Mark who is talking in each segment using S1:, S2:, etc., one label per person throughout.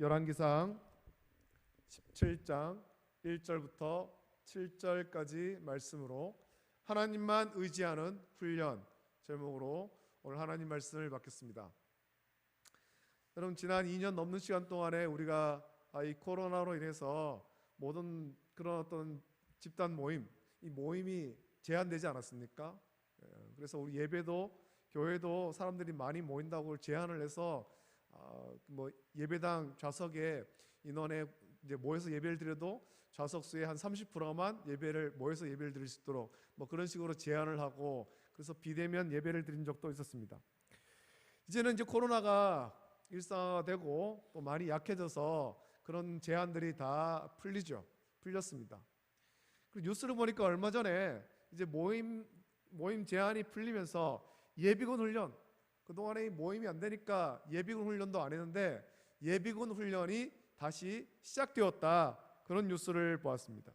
S1: 열왕기상 17장 1절부터 7절까지 말씀으로 하나님만 의지하는 훈련 제목으로 오늘 하나님 말씀을 받겠습니다. 여러분 지난 2년 넘는 시간 동안에 우리가 아, 이 코로나로 인해서 모든 그런 어떤 집단 모임 이 모임이 제한되지 않았습니까? 예, 그래서 우리 예배도 교회도 사람들이 많이 모인다고 제한을 해서 아, 뭐 예배당 좌석에 인원에 이제 모여서 예배를 드려도 좌석 수의 한 30%만 예배를 모여서 예배를 드릴 수 있도록 뭐 그런 식으로 제한을 하고 그래서 비대면 예배를 드린 적도 있었습니다. 이제는 이제 코로나가 일상화되고 또 많이 약해져서 그런 제한들이 다 풀리죠. 풀렸습니다. 그리고 뉴스를 보니까 얼마 전에 이제 모임 모임 제한이 풀리면서 예비군 훈련 그동안에 이 모임이 안 되니까 예비군 훈련도 안 했는데 예비군 훈련이 다시 시작되었다. 그런 뉴스를 보았습니다.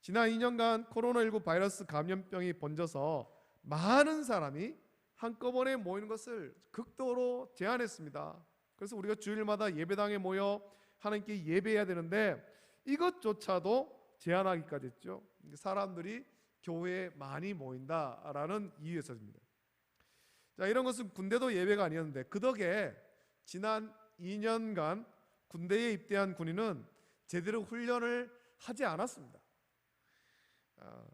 S1: 지난 2년간 코로나19 바이러스 감염병이 번져서 많은 사람이 한꺼번에 모이는 것을 극도로 제한했습니다. 그래서 우리가 주일마다 예배당에 모여 하나님께 예배해야 되는데 이것조차도 제한하기까지 했죠. 사람들이 교회에 많이 모인다라는 이유에서입니다. 자, 이런 것은 군대도 예배가 아니었는데 그 덕에 지난 2년간 군대에 입대한 군인은 제대로 훈련을 하지 않았습니다. 아,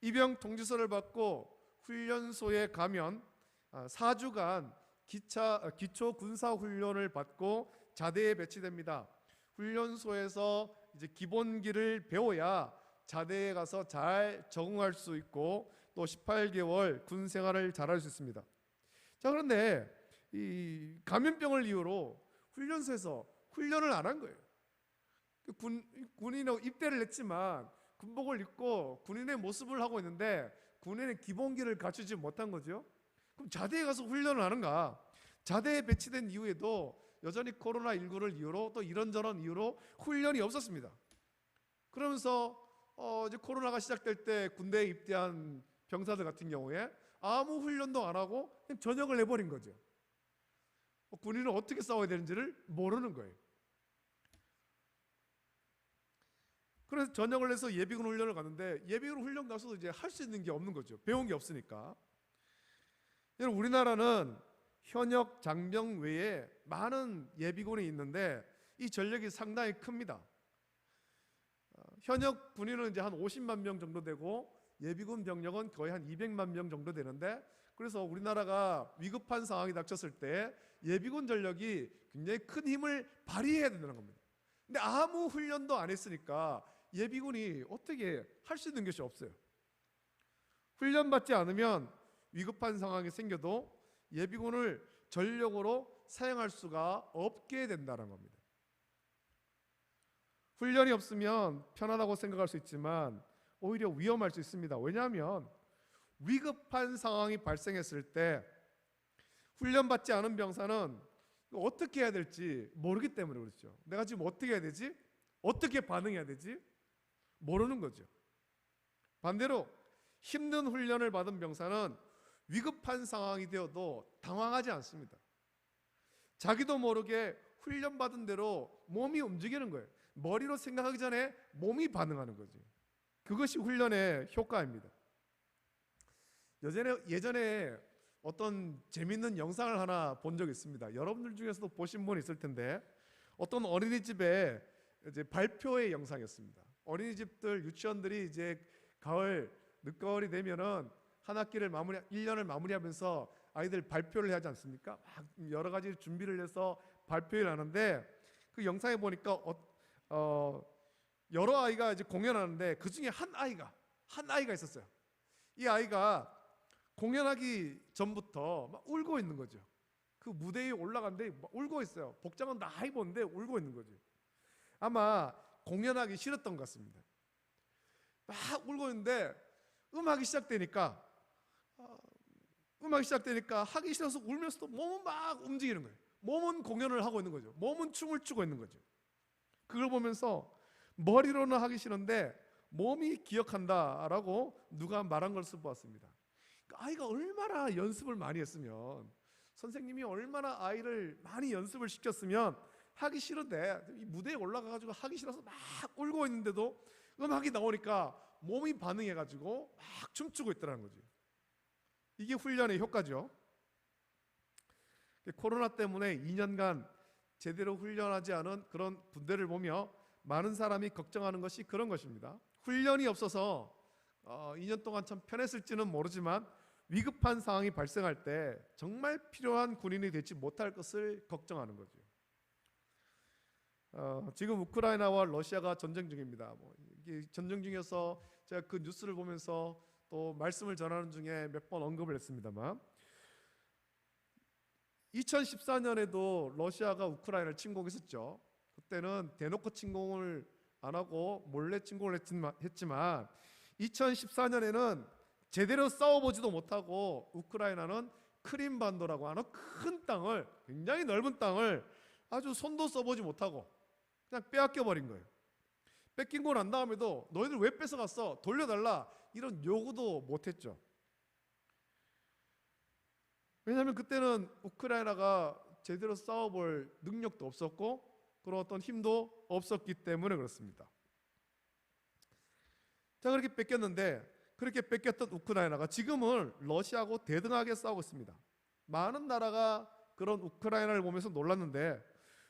S1: 입영 통지서를 받고 훈련소에 가면 아, 4주간 기차 기초 군사 훈련을 받고 자대에 배치됩니다. 훈련소에서 이제 기본기를 배워야 자대에 가서 잘 적응할 수 있고 또 18개월 군 생활을 잘할 수 있습니다. 자 그런데 이 감염병을 이유로 훈련소에서 훈련을 안 한 거예요. 그군 군인으로 입대를 했지만 군복을 입고 군인의 모습을 하고 있는데 군인의 기본기를 갖추지 못한 거죠. 그럼 자대에 가서 훈련을 하는가? 자대에 배치된 이후에도 여전히 코로나 19를 이유로 또 이런저런 이유로 훈련이 없었습니다. 그러면서 어 이제 코로나가 시작될 때 군대에 입대한 병사들 같은 경우에 아무 훈련도 안 하고 그냥 전역을 내버린 거죠. 어, 군인은 어떻게 싸워야 되는지를 모르는 거예요. 그래서 전역을 해서 예비군 훈련을 갔는데 예비군 훈련 가서도 이제 할 수 있는 게 없는 거죠. 배운 게 없으니까. 여러분 우리나라는 현역 장병 외에 많은 예비군이 있는데 이 전력이 상당히 큽니다. 어, 현역 군인은 이제 한 50만 명 정도 되고 예비군 병력은 거의 한 200만 명 정도 되는데 그래서 우리나라가 위급한 상황이 닥쳤을 때 예비군 전력이 굉장히 큰 힘을 발휘해야 된다는 겁니다. 근데 아무 훈련도 안 했으니까 예비군이 어떻게 할 수 있는 것이 없어요. 훈련받지 않으면 위급한 상황이 생겨도 예비군을 전력으로 사용할 수가 없게 된다는 겁니다. 훈련이 없으면 편하다고 생각할 수 있지만 오히려 위험할 수 있습니다. 왜냐하면 위급한 상황이 발생했을 때 훈련받지 않은 병사는 어떻게 해야 될지 모르기 때문에 그렇죠. 내가 지금 어떻게 해야 되지? 어떻게 반응해야 되지? 모르는 거죠. 반대로 힘든 훈련을 받은 병사는 위급한 상황이 되어도 당황하지 않습니다. 자기도 모르게 훈련받은 대로 몸이 움직이는 거예요. 머리로 생각하기 전에 몸이 반응하는 거죠. 그것이 훈련의 효과입니다. 예전에, 예전에 어떤 재밌는 영상을 하나 본 적이 있습니다. 여러분들 중에서도 보신 분 있을 텐데 어떤 어린이집에 이제 발표의 영상이었습니다. 어린이집들 유치원들이 이제 가을 늦가을이 되면은 한 학기를 마무리 1년을 마무리하면서 아이들 발표를 하지 않습니까? 막 여러 가지 준비를 해서 발표를 하는데 그 영상에 보니까 어, 어 여러 아이가 이제 공연하는데 그 중에 한 아이가 한 아이가 있었어요. 이 아이가 공연하기 전부터 막 울고 있는 거죠. 그 무대에 올라간데 막 울고 있어요. 복장은 다 입었는데 울고 있는 거죠. 아마 공연하기 싫었던 것 같습니다. 막 울고 있는데 음악이 시작되니까 어, 음악이 시작되니까 하기 싫어서 울면서도 몸은 막 움직이는 거예요. 몸은 공연을 하고 있는 거죠. 몸은 춤을 추고 있는 거죠. 그걸 보면서 머리로는 하기 싫은데 몸이 기억한다라고 누가 말한 것을 보았습니다. 그러니까 아이가 얼마나 연습을 많이 했으면 선생님이 얼마나 아이를 많이 연습을 시켰으면 하기 싫은데 이 무대에 올라가가지고 하기 싫어서 막 울고 있는데도 음악이 나오니까 몸이 반응해가지고 막 춤추고 있더라는 거지. 이게 훈련의 효과죠. 코로나 때문에 2년간 제대로 훈련하지 않은 그런 군대를 보며 많은 사람이 걱정하는 것이 그런 것입니다. 훈련이 없어서 어, 2년 동안 참 편했을지는 모르지만 위급한 상황이 발생할 때 정말 필요한 군인이 되지 못할 것을 걱정하는 거죠. 어, 지금 우크라이나와 러시아가 전쟁 중입니다. 뭐 전쟁 중에서 제가 그 뉴스를 보면서 또 말씀을 전하는 중에 몇 번 언급을 했습니다만 2014년에도 러시아가 우크라이나를 침공했었죠. 그때는 대놓고 침공을 안 하고 몰래 침공을 했지만, 했지만 2014년에는 제대로 싸워보지도 못하고 우크라이나는 크림반도라고 하는 큰 땅을 굉장히 넓은 땅을 아주 손도 써보지 못하고 그냥 빼앗겨 버린 거예요. 뺏긴 거 난 다음에도 너희들 왜 뺏어갔어? 돌려달라 이런 요구도 못했죠. 왜냐하면 그때는 우크라이나가 제대로 싸워볼 능력도 없었고 그런 어떤 힘도 없었기 때문에 그렇습니다. 자 그렇게 뺏겼는데 그렇게 뺏겼던 우크라이나가 지금은 러시아하고 대등하게 싸우고 있습니다. 많은 나라가 그런 우크라이나를 보면서 놀랐는데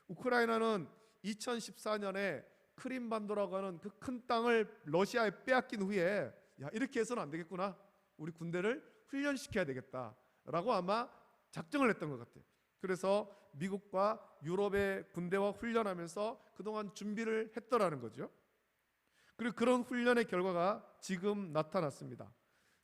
S1: 우크라이나는 2014년에 크림반도라고 하는 그 큰 땅을 러시아에 빼앗긴 후에 야 이렇게 해서는 안 되겠구나. 우리 군대를 훈련시켜야 되겠다라고 아마 작정을 했던 것 같아요. 그래서 미국과 유럽의 군대와 훈련하면서 그동안 준비를 했더라는 거죠. 그리고 그런 훈련의 결과가 지금 나타났습니다.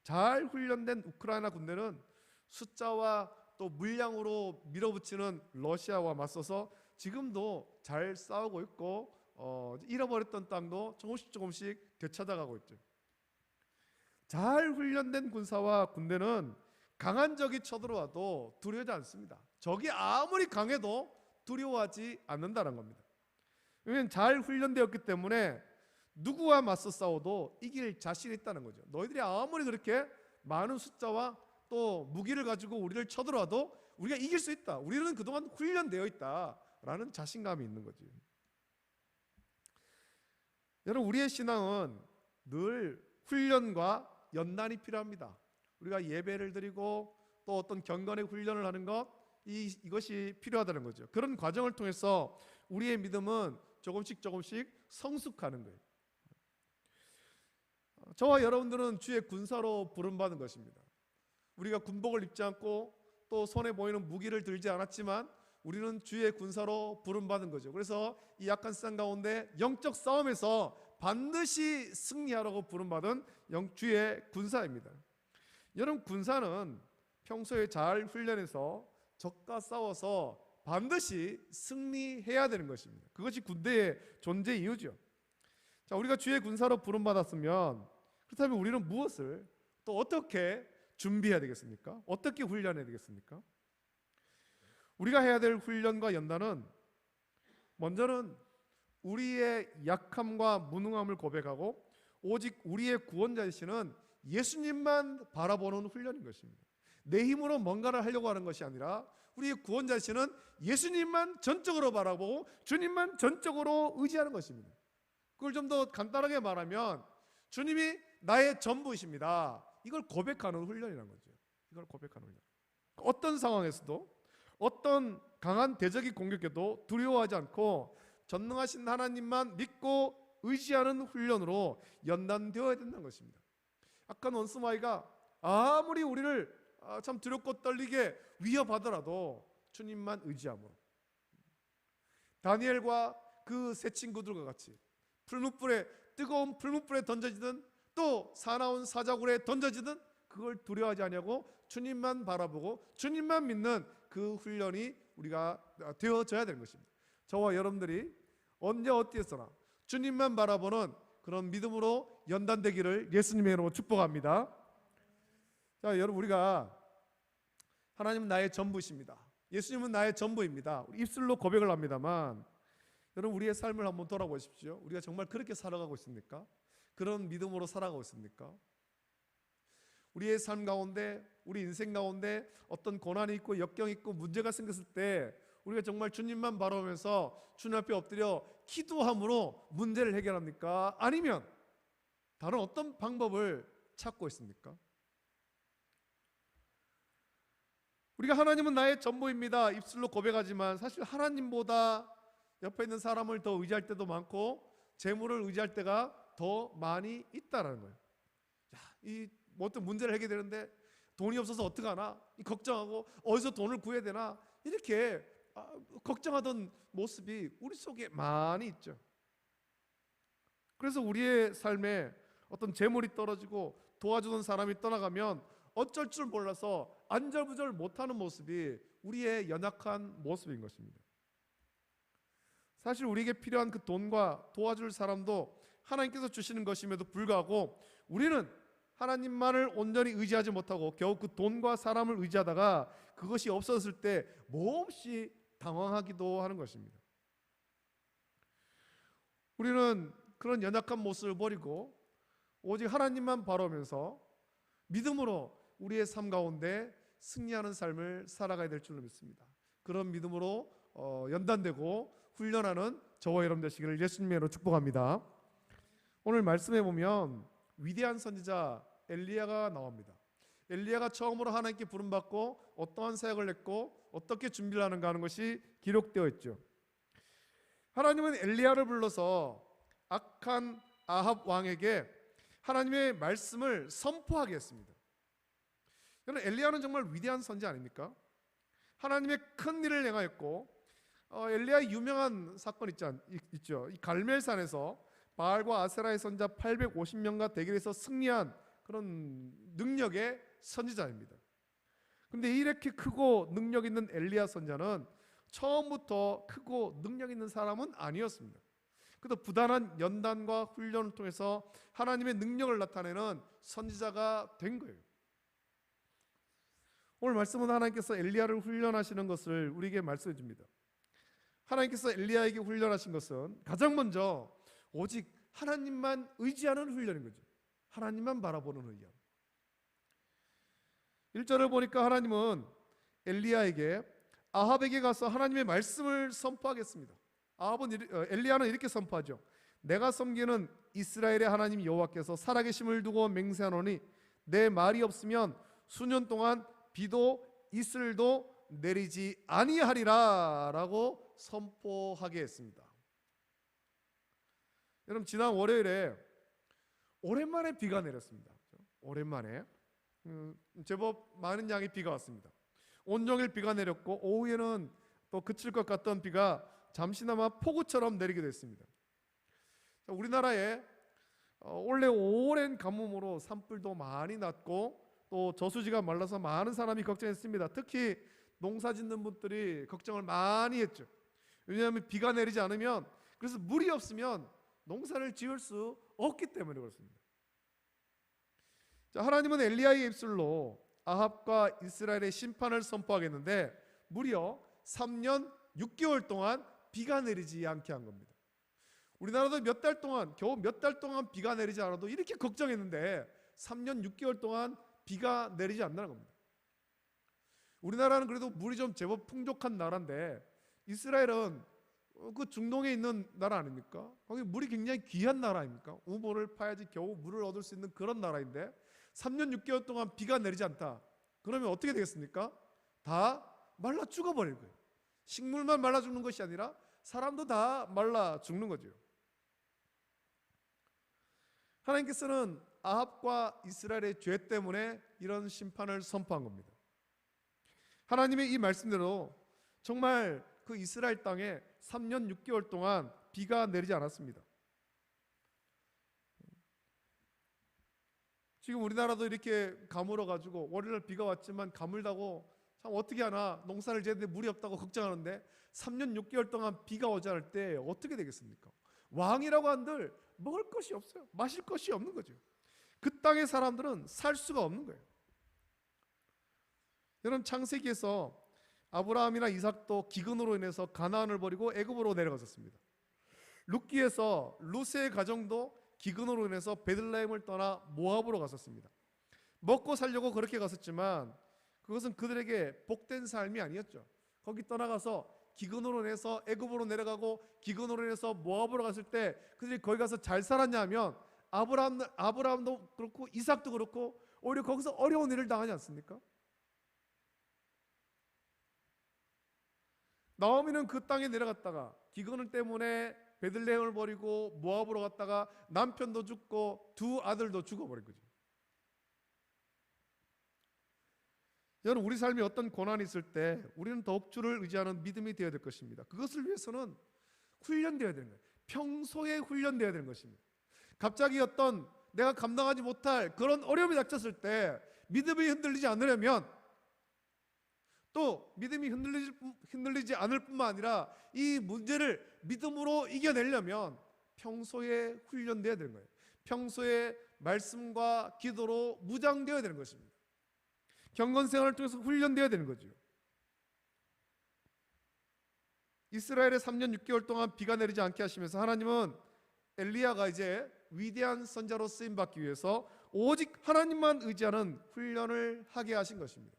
S1: 잘 훈련된 우크라이나 군대는 숫자와 또 물량으로 밀어붙이는 러시아와 맞서서 지금도 잘 싸우고 있고 어, 잃어버렸던 땅도 조금씩 조금씩 되찾아가고 있죠. 잘 훈련된 군사와 군대는 강한 적이 쳐들어와도 두려워하지 않습니다. 적이 아무리 강해도 두려워하지 않는다는 겁니다. 왜냐하면 잘 훈련되었기 때문에 누구와 맞서 싸워도 이길 자신이 있다는 거죠. 너희들이 아무리 그렇게 많은 숫자와 또 무기를 가지고 우리를 쳐들어와도 우리가 이길 수 있다. 우리는 그동안 훈련되어 있다라는 자신감이 있는 거지. 여러분 우리의 신앙은 늘 훈련과 연단이 필요합니다. 우리가 예배를 드리고 또 어떤 경건의 훈련을 하는 것 이, 이것이 필요하다는 거죠. 그런 과정을 통해서 우리의 믿음은 조금씩 조금씩 성숙하는 거예요. 저와 여러분들은 주의 군사로 부름받은 것입니다. 우리가 군복을 입지 않고 또 손에 보이는 무기를 들지 않았지만 우리는 주의 군사로 부름받은 거죠. 그래서 이 약한 세상 가운데 영적 싸움에서 반드시 승리하라고 부름받은 영 주의 군사입니다. 여러분 군사는 평소에 잘 훈련해서 적과 싸워서 반드시 승리해야 되는 것입니다. 그것이 군대의 존재 이유죠. 자, 우리가 주의 군사로 부름받았으면 그렇다면 우리는 무엇을 또 어떻게 준비해야 되겠습니까? 어떻게 훈련해야 되겠습니까? 우리가 해야 될 훈련과 연단은 먼저는 우리의 약함과 무능함을 고백하고 오직 우리의 구원자이시는 예수님만 바라보는 훈련인 것입니다. 내 힘으로 뭔가를 하려고 하는 것이 아니라 우리의 구원자이시는 예수님만 전적으로 바라보고 주님만 전적으로 의지하는 것입니다. 그걸 좀 더 간단하게 말하면 주님이 나의 전부이십니다. 이걸 고백하는 훈련이라는 거죠. 이걸 고백하는 훈련. 어떤 상황에서도 어떤 강한 대적이 공격해도 두려워하지 않고 전능하신 하나님만 믿고 의지하는 훈련으로 연단되어야 된다는 것입니다. 아까 원스마이가 아무리 우리를 아, 참 두렵고 떨리게 위협하더라도 주님만 의지함으로 다니엘과 그 세 친구들과 같이 풀무불에 뜨거운 풀무불에 던져지든 또 사나운 사자굴에 던져지든 그걸 두려워하지 아니하고 주님만 바라보고 주님만 믿는 그 훈련이 우리가 되어져야 되는 것입니다. 저와 여러분들이 언제 어디에서나 주님만 바라보는 그런 믿음으로 연단되기를 예수님의 이름으로 축복합니다. 자, 여러분 우리가 하나님은 나의 전부십니다. 예수님은 나의 전부입니다. 입술로 고백을 합니다만 여러분 우리의 삶을 한번 돌아보십시오. 우리가 정말 그렇게 살아가고 있습니까? 그런 믿음으로 살아가고 있습니까? 우리의 삶 가운데 우리 인생 가운데 어떤 고난이 있고 역경이 있고 문제가 생겼을 때 우리가 정말 주님만 바라보면서 주님 앞에 엎드려 기도함으로 문제를 해결합니까? 아니면 다른 어떤 방법을 찾고 있습니까? 우리가 하나님은 나의 전부입니다. 입술로 고백하지만 사실 하나님보다 옆에 있는 사람을 더 의지할 때도 많고 재물을 의지할 때가 더 많이 있다라는 거예요. 야, 이 어떤 문제를 해결되는데 돈이 없어서 어떡하나? 이 걱정하고 어디서 돈을 구해야 되나? 이렇게 아, 걱정하던 모습이 우리 속에 많이 있죠. 그래서 우리의 삶에 어떤 재물이 떨어지고 도와주는 사람이 떠나가면 어쩔 줄 몰라서 안절부절 못하는 모습이 우리의 연약한 모습인 것입니다. 사실 우리에게 필요한 그 돈과 도와줄 사람도 하나님께서 주시는 것임에도 불구하고 우리는 하나님만을 온전히 의지하지 못하고 겨우 그 돈과 사람을 의지하다가 그것이 없었을 때 몹시 당황하기도 하는 것입니다. 우리는 그런 연약한 모습을 버리고 오직 하나님만 바라보면서 믿음으로 우리의 삶 가운데 승리하는 삶을 살아가야 될 줄로 믿습니다. 그런 믿음으로 어, 연단되고 훈련하는 저와 여러분 되시기를 예수님의 이름으로 축복합니다. 오늘 말씀해 보면 위대한 선지자 엘리야가 나옵니다. 엘리야가 처음으로 하나님께 부름 받고 어떠한 사역을 했고 어떻게 준비를 하는가 하는 것이 기록되어 있죠. 하나님은 엘리야를 불러서 악한 아합 왕에게 하나님의 말씀을 선포하게 했습니다. 여러분 엘리야는 정말 위대한 선지 아닙니까? 하나님의 큰 일을 행하였고 어, 엘리야의 유명한 사건 있지 않, 있, 있죠. 이 갈멜산에서 바알과 아세라의 선자 850명과 대결해서 승리한 그런 능력의 선지자입니다. 근데 이렇게 크고 능력 있는 엘리야 선자는 처음부터 크고 능력 있는 사람은 아니었습니다. 그도 부단한 연단과 훈련을 통해서 하나님의 능력을 나타내는 선지자가 된 거예요. 오늘 말씀은 하나님께서 엘리야를 훈련하시는 것을 우리에게 말씀해 줍니다. 하나님께서 엘리야에게 훈련하신 것은 가장 먼저 오직 하나님만 의지하는 훈련인 거죠. 하나님만 바라보는 훈련. 1절을 보니까 하나님은 엘리야에게 아합에게 가서 하나님의 말씀을 선포하겠습니다. 아합은 어, 엘리야는 이렇게 선포하죠. 내가 섬기는 이스라엘의 하나님 여호와께서 살아계심을 두고 맹세하노니 내 말이 없으면 수년 동안 비도 이슬도 내리지 아니하리라라고 선포하게 했습니다. 여러분 지난 월요일에 오랜만에 비가 내렸습니다. 오랜만에 음, 제법 많은 양의 비가 왔습니다. 온종일 비가 내렸고 오후에는 또 그칠 것 같던 비가 잠시나마 폭우처럼 내리게 됐습니다. 자, 우리나라에 어, 원래 오랜 가뭄으로 산불도 많이 났고 또 저수지가 말라서 많은 사람이 걱정했습니다. 특히 농사 짓는 분들이 걱정을 많이 했죠. 왜냐하면 비가 내리지 않으면 그래서 물이 없으면 농사를 지을 수 없기 때문에 그렇습니다. 자, 하나님은 엘리야의 입술로 아합과 이스라엘의 심판을 선포하겠는데 무려 3년 6개월 동안 비가 내리지 않게 한 겁니다. 우리나라도 몇 달 동안 겨우 몇 달 동안 비가 내리지 않아도 이렇게 걱정했는데 3년 6개월 동안 비가 내리지 않는다는 겁니다. 우리나라는 그래도 물이 좀 제법 풍족한 나라인데 이스라엘은 어, 그 중동에 있는 나라 아닙니까? 거기 물이 굉장히 귀한 나라 아닙니까? 우물을 파야지 겨우 물을 얻을 수 있는 그런 나라인데 3년 6개월 동안 비가 내리지 않다. 그러면 어떻게 되겠습니까? 다 말라 죽어버릴 거예요. 식물만 말라 죽는 것이 아니라 사람도 다 말라 죽는 거죠. 하나님께서는 아합과 이스라엘의 죄 때문에 이런 심판을 선포한 겁니다. 하나님의 이 말씀대로 정말 그 이스라엘 땅에 3년 6개월 동안 비가 내리지 않았습니다. 지금 우리나라도 이렇게 가물어 가지고 월요일 비가 왔지만 가물다고 참 어떻게 하나 농사를 지는데 물이 없다고 걱정하는데 3년 6개월 동안 비가 오지 않을 때 어떻게 되겠습니까? 왕이라고 한들 먹을 것이 없어요. 마실 것이 없는 거죠. 그 땅의 사람들은 살 수가 없는 거예요. 여러분 창세기에서 아브라함이나 이삭도 기근으로 인해서 가나안을 버리고 애굽으로 내려갔었습니다. 룻기에서 루스의 가정도 기근으로 인해서 베들레헴을 떠나 모압으로 갔었습니다. 먹고 살려고 그렇게 갔었지만 그것은 그들에게 복된 삶이 아니었죠. 거기 떠나가서 기근으로 인해서 애굽으로 내려가고 기근으로 인해서 모압으로 갔을 때 그들이 거기 가서 잘 살았냐면 아브라함 아브라함도 그렇고 이삭도 그렇고 오히려 거기서 어려운 일을 당하지 않습니까? 나오미는 그 땅에 내려갔다가 기근 때문에 베들레헴을 버리고 모압으로 갔다가 남편도 죽고 두 아들도 죽어버린 거죠. 여러분 우리 삶에 어떤 고난이 있을 때 우리는 더욱 주를 의지하는 믿음이 되어야 될 것입니다. 그것을 위해서는 훈련되어야 되는 거예요. 평소에 훈련되어야 되는 것입니다. 갑자기 어떤 내가 감당하지 못할 그런 어려움이 닥쳤을 때 믿음이 흔들리지 않으려면 또 믿음이 흔들리지, 흔들리지 않을 뿐만 아니라 이 문제를 믿음으로 이겨내려면 평소에 훈련되어야 되는 거예요. 평소에 말씀과 기도로 무장되어야 되는 것입니다. 경건 생활을 통해서 훈련되어야 되는 거죠. 이스라엘에 3년 6개월 동안 비가 내리지 않게 하시면서 하나님은 엘리야가 이제 위대한 선자로 쓰임 받기 위해서 오직 하나님만 의지하는 훈련을 하게 하신 것입니다.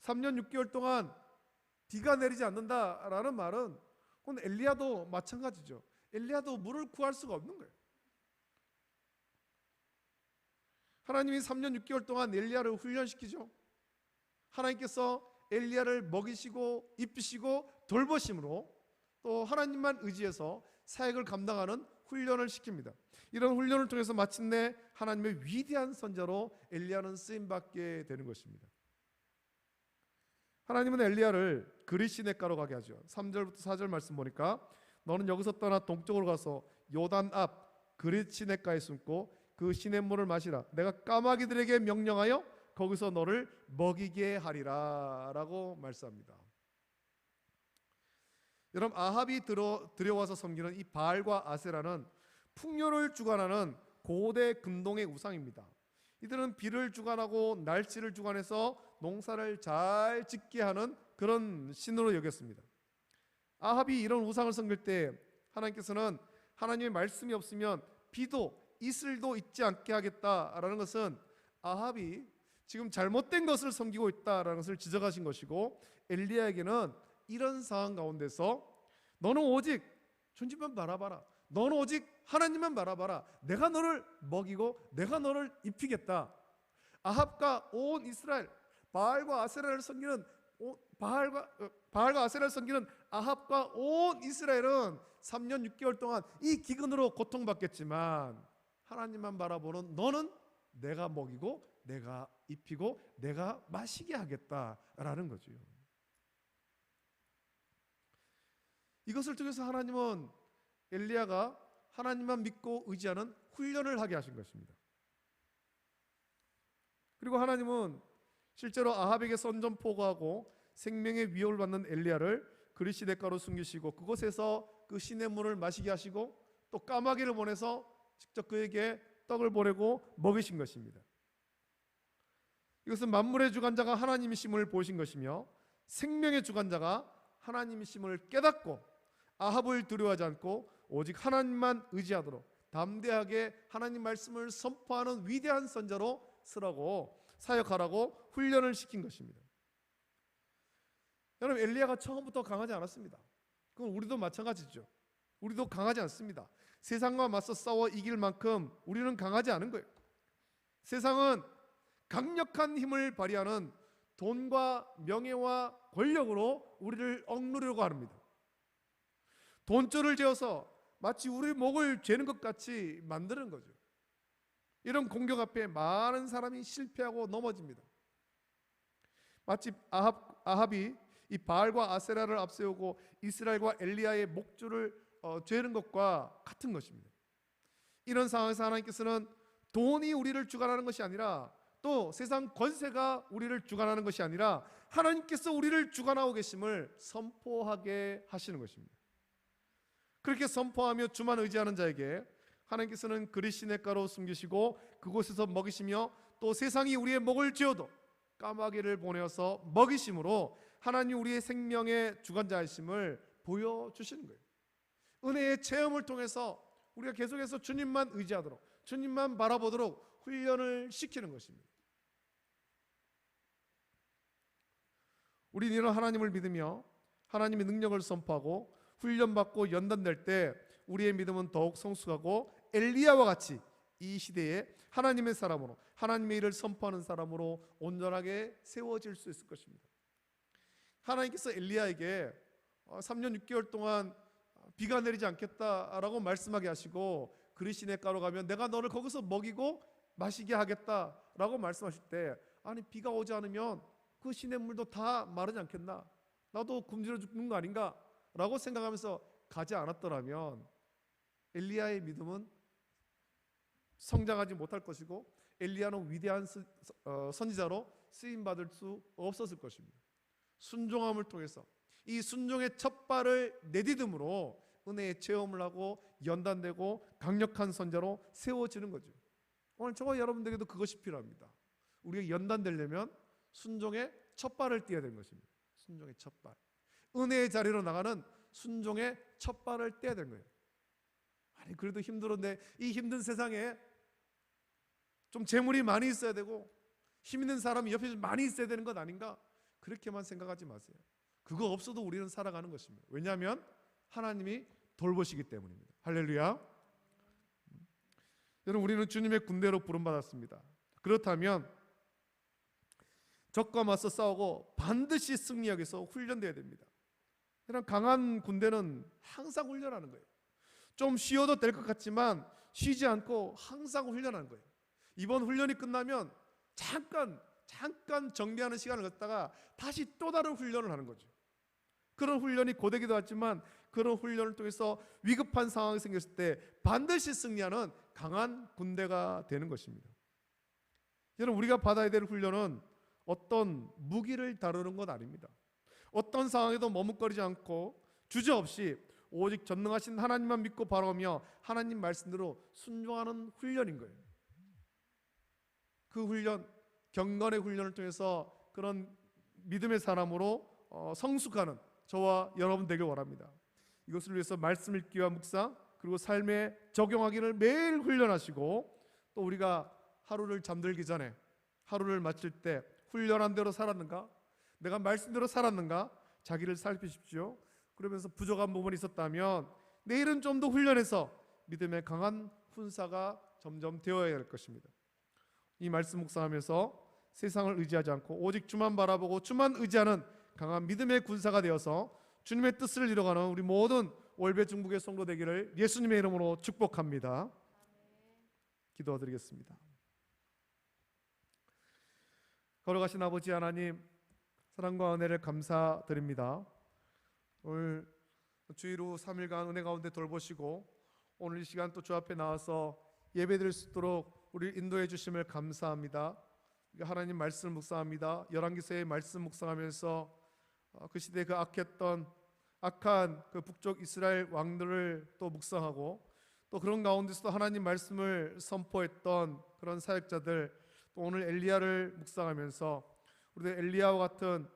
S1: 3년 6개월 동안 비가 내리지 않는다라는 말은 그건 엘리야도 마찬가지죠. 엘리야도 물을 구할 수가 없는 거예요. 하나님이 3년 6개월 동안 엘리야를 훈련시키죠. 하나님께서 엘리야를 먹이시고 입히시고 돌보심으로 또 하나님만 의지해서 사역을 감당하는 훈련을 시킵니다. 이런 훈련을 통해서 마침내 하나님의 위대한 선자로 엘리야는 쓰임 받게 되는 것입니다. 하나님은 엘리야를 그리시네가로 가게 하죠. 3절부터 4절 말씀 보니까 너는 여기서 떠나 동쪽으로 가서 요단 앞 그리시네가에 숨고 그 시냇물을 마시라. 내가 까마귀들에게 명령하여 거기서 너를 먹이게 하리라라고 말씀합니다. 여러분 아합이 들어 들여와서 섬기는 이 바알과 아세라는 풍요를 주관하는 고대 금동의 우상입니다. 이들은 비를 주관하고 날씨를 주관해서 농사를 잘 짓게 하는 그런 신으로 여겼습니다. 아합이 이런 우상을 섬길 때 하나님께서는 하나님의 말씀이 없으면 비도 이슬도 있지 않게 하겠다라는 것은 아합이 지금 잘못된 것을 섬기고 있다라는 것을 지적하신 것이고 엘리야에게는 이런 상황 가운데서 너는 오직 존재만 바라봐라. 너는 오직 하나님만 바라봐라. 내가 너를 먹이고 내가 너를 입히겠다. 아합과 온 이스라엘 바알과 아세라를 섬기는 바알과 어, 바알과 아세라를 섬기는 아합과 온 이스라엘은 3년 6개월 동안 이 기근으로 고통받겠지만 하나님만 바라보는 너는 내가 먹이고 내가 입히고 내가 마시게 하겠다라는 거죠. 이것을 통해서 하나님은 엘리야가 하나님만 믿고 의지하는 훈련을 하게 하신 것입니다. 그리고 하나님은 실제로 아합에게 선전포고하고 생명의 위협을 받는 엘리야를 그리시 대가로 숨기시고 그곳에서 그 신의 물을 마시게 하시고 또 까마귀를 보내서 직접 그에게 떡을 보내고 먹이신 것입니다. 이것은 만물의 주관자가 하나님이심을 보신 것이며 생명의 주관자가 하나님이심을 깨닫고 아합을 두려워하지 않고 오직 하나님만 의지하도록 담대하게 하나님 말씀을 선포하는 위대한 선자로 쓰라고 사역하라고 훈련을 시킨 것입니다. 여러분 엘리야가 처음부터 강하지 않았습니다. 그건 우리도 마찬가지죠. 우리도 강하지 않습니다. 세상과 맞서 싸워 이길 만큼 우리는 강하지 않은 거예요. 세상은 강력한 힘을 발휘하는 돈과 명예와 권력으로 우리를 억누르려고 합니다. 돈줄을 지어서 마치 우리 목을 죄는 것 같이 만드는 거죠. 이런 공격 앞에 많은 사람이 실패하고 넘어집니다. 마치 아합, 아합이 이 바알과 아세라를 앞세우고 이스라엘과 엘리야의 목줄을 어, 죄는 것과 같은 것입니다. 이런 상황에서 하나님께서는 돈이 우리를 주관하는 것이 아니라 또 세상 권세가 우리를 주관하는 것이 아니라 하나님께서 우리를 주관하고 계심을 선포하게 하시는 것입니다. 그렇게 선포하며 주만 의지하는 자에게 하나님께서는 그리시네가로 숨기시고 그곳에서 먹이시며 또 세상이 우리의 목을 쥐어도 까마귀를 보내어서 먹이심으로 하나님 우리의 생명의 주관자이심을 보여주시는 거예요. 은혜의 체험을 통해서 우리가 계속해서 주님만 의지하도록 주님만 바라보도록 훈련을 시키는 것입니다. 우리는 이런 하나님을 믿으며 하나님의 능력을 선포하고 훈련받고 연단될 때 우리의 믿음은 더욱 성숙하고 엘리야와 같이 이 시대에 하나님의 사람으로 하나님의 일을 선포하는 사람으로 온전하게 세워질 수 있을 것입니다. 하나님께서 엘리야에게 어, 3년 6개월 동안 비가 내리지 않겠다라고 말씀하게 하시고 그리 시냇가로 가면 내가 너를 거기서 먹이고 마시게 하겠다라고 말씀하실 때 아니 비가 오지 않으면 그 시냇물도 다 마르지 않겠나? 나도 굶주려 죽는 거 아닌가? 라고 생각하면서 가지 않았더라면 엘리야의 믿음은 성장하지 못할 것이고 엘리야는 위대한 스- 어, 선지자로 쓰임 받을 수 없었을 것입니다. 순종함을 통해서 이 순종의 첫 발을 내디듬으로 은혜의 체험을 하고 연단되고 강력한 선자로 세워지는 거죠. 오늘 저와 여러분들에게도 그것이 필요합니다. 우리가 연단되려면 순종의 첫 발을 띄어야 되는 것입니다. 순종의 첫 발. 은혜의 자리로 나가는 순종의 첫 발을 떼야 되는 거예요. 아니 그래도 힘들었는데 이 힘든 세상에 좀 재물이 많이 있어야 되고 힘 있는 사람이 옆에 좀 많이 있어야 되는 것 아닌가? 그렇게만 생각하지 마세요. 그거 없어도 우리는 살아가는 것입니다. 왜냐하면 하나님이 돌보시기 때문입니다. 할렐루야. 여러분 우리는 주님의 군대로 부름받았습니다. 그렇다면 적과 맞서 싸우고 반드시 승리하기 위해서 훈련돼야 됩니다. 이런 강한 군대는 항상 훈련하는 거예요. 좀 쉬어도 될 것 같지만 쉬지 않고 항상 훈련하는 거예요. 이번 훈련이 끝나면 잠깐 잠깐 정비하는 시간을 갖다가 다시 또 다른 훈련을 하는 거죠. 그런 훈련이 고되기도 하지만 그런 훈련을 통해서 위급한 상황이 생겼을 때 반드시 승리하는 강한 군대가 되는 것입니다. 여러분 우리가 받아야 될 훈련은 어떤 무기를 다루는 것 아닙니다. 어떤 상황에도 머뭇거리지 않고 주저없이 오직 전능하신 하나님만 믿고 바라오며 하나님 말씀대로 순종하는 훈련인 거예요. 그 훈련, 경건의 훈련을 통해서 그런 믿음의 사람으로 어, 성숙하는 저와 여러분 되길 원합니다. 이것을 위해서 말씀 읽기와 묵상 그리고 삶에 적용하기를 매일 훈련하시고 또 우리가 하루를 잠들기 전에 하루를 마칠 때 훈련한 대로 살았는가? 내가 말씀대로 살았는가? 자기를 살피십시오. 그러면서 부족한 부분이 있었다면 내일은 좀 더 훈련해서 믿음의 강한 훈사가 점점 되어야 할 것입니다. 이 말씀 묵상하면서 세상을 의지하지 않고 오직 주만 바라보고 주만 의지하는 강한 믿음의 군사가 되어서 주님의 뜻을 이뤄가는 우리 모든 월배 중국의 성도 되기를 예수님의 이름으로 축복합니다. 기도드리겠습니다. 걸어가신 아버지 하나님 사랑과 은혜를 감사드립니다. 오늘 주일 후 3일간 은혜 가운데 돌보시고 오늘 이 시간 또 주 앞에 나와서 예배드릴 수 있도록 우리 인도해 주심을 감사합니다. 하나님 말씀을 묵상합니다. 열왕기서의 말씀 묵상하면서 어, 그 시대 그 악했던 악한 그 북쪽 이스라엘 왕들을 또 묵상하고 또 그런 가운데서도 하나님 말씀을 선포했던 그런 사역자들 또 오늘 엘리야를 묵상하면서 우리도 엘리야와 같은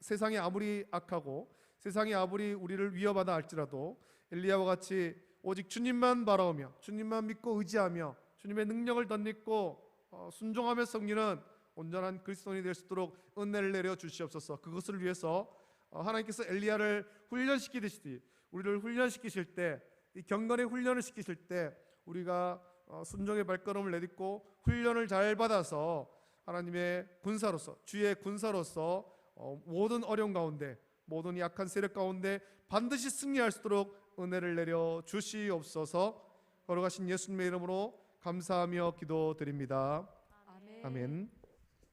S1: 세상이 아무리 악하고 세상이 아무리 우리를 위협하다 할지라도 엘리야와 같이 오직 주님만 바라오며 주님만 믿고 의지하며 주님의 능력을 덧입고 어, 순종하며 섬기는 온전한 그리스도인이 될 수 있도록 은혜를 내려 주시옵소서. 그것을 위해서 어, 하나님께서 엘리야를 훈련시키듯이 우리를 훈련시키실 때 이 경건의 훈련을 시키실 때 우리가 어, 순종의 발걸음을 내딛고 훈련을 잘 받아서 하나님의 군사로서 주의 군사로서 어, 모든 어려움 가운데 모든 약한 세력 가운데 반드시 승리할 수 있도록 은혜를 내려 주시옵소서. 걸어가신 예수님의 이름으로 감사하며 기도드립니다.
S2: 아멘.
S1: 아멘.